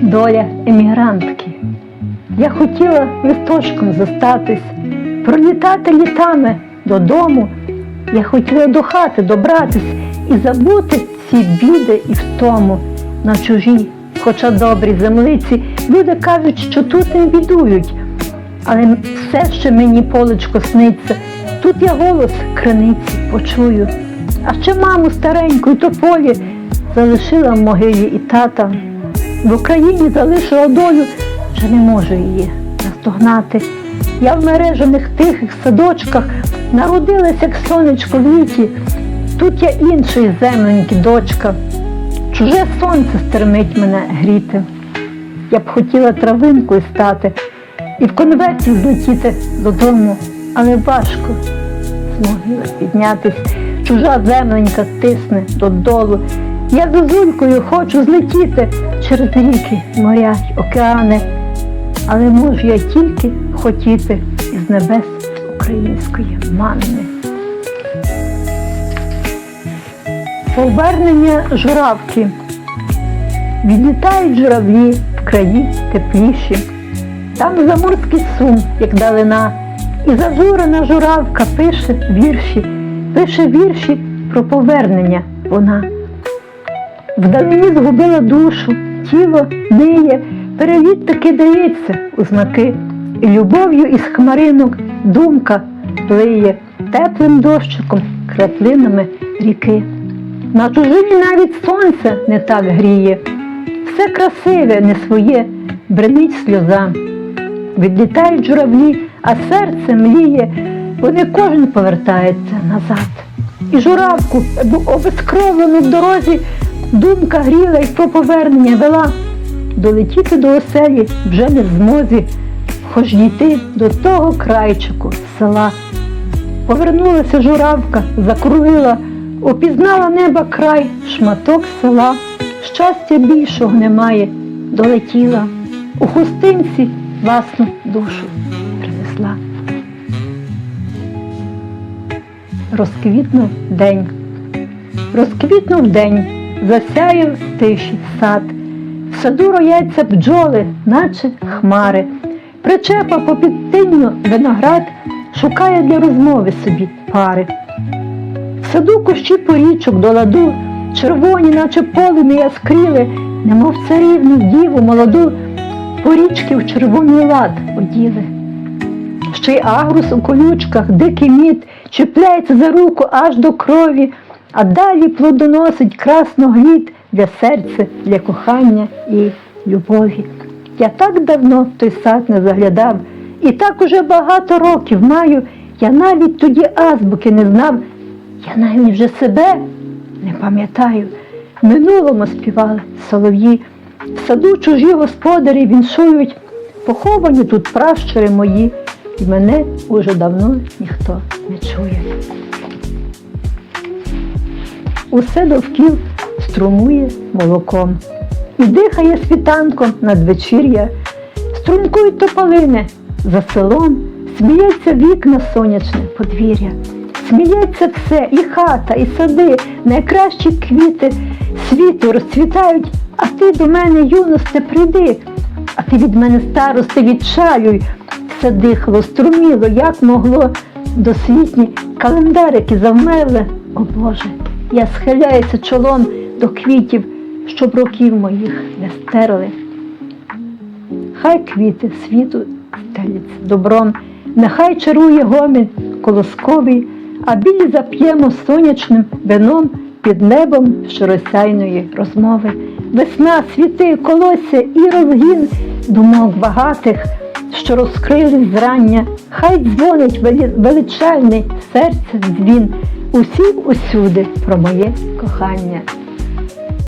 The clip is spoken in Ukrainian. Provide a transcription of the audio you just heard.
доля емігрантки. Я хотіла листочком зостатись, пролітати літами додому. Я хотіла до хати добратись і забути ці біди і втому на чужій, хоча добрі землиці. Люди кажуть, що тут не бідують, але все ще мені полечко сниться. Тут я голос криниці почую. А ще маму стареньку й тополі залишила в могилі і тата. В Україні залишила долю, вже не можу її наздогнати. Я в мережених тихих садочках народилась, як сонечко в літі. Тут я іншої земленьки, дочка. Чуже сонце стермить мене гріти. Я б хотіла травинкою стати і в конверті злетіти додому, але важко з могили піднятись. Чужа земленька тисне додолу. Я зозулькою хочу злетіти через ріки, моря й океани, але можу я тільки хотіти із небес української манни. Повернення журавки. Відлітають журавлі в краї тепліші. Там заморський сум, як далина, і зажурена журавка пише вірші, пише вірші про повернення вона. Вдалині згубила душу, тіло ниє, переліт таки дається у знаки, і любов'ю із хмаринок думка плиє теплим дощиком, краплинами ріки. На чужині навіть сонце не так гріє, все красиве, не своє, бренить сльоза. Відлітають журавлі, а серце мліє, бо не кожен повертається назад. І журавку обезкровлену в дорозі думка гріла й про повернення вела. Долетіти до оселі вже не в змозі, хоч дійти до того крайчику села. Повернулася журавка, закрулила, опізнала неба край, шматок села. Щастя більшого немає, долетіла. У хустинці власну душу принесла. Розквітнув день. Розквітнув день, засяяв тиші сад. В саду рояться бджоли, наче хмари. Причепа по підтинню виноград шукає для розмови собі пари. В саду кущі порічок до ладу, червоні, наче полум'я яскріли, немов царівну діву молоду, порічки в червоний лад оділи. Ще й агрус у колючках, дикий мід, чіпляється за руку аж до крові, а далі плодоносить красно красноглід для серця, для кохання і любові. Я так давно в той сад не заглядав, і так уже багато років маю, я навіть тоді азбуки не знав, я навіть вже себе не пам'ятаю. В минулому співали солов'ї, в саду чужі господарі віншують, поховані тут пращури мої, і мене уже давно ніхто не чує. Усе довкіл струмує молоком. І дихає світанком надвечір'я, струмкують тополини. За селом, сміється вікна сонячне подвір'я, сміється все, і хата, і сади, найкращі квіти світу розцвітають, а ти до мене, юносте, прийди, а ти від мене старости відчалюй, все дихало, струміло, як могло, досвітні календарики завмерли, о Боже, я схиляюся чолом до квітів, щоб років моїх не стерли. Хай квіти світу стеляться добром, нехай чарує гомін колосковий, а білі зап'ємо сонячним вином під небом щоросяйної розмови. Весна, світи, колосся і розгін думок багатих, що розкрились зрання, хай дзвонить вели- величальний серце дзвін, усім усюди про моє кохання.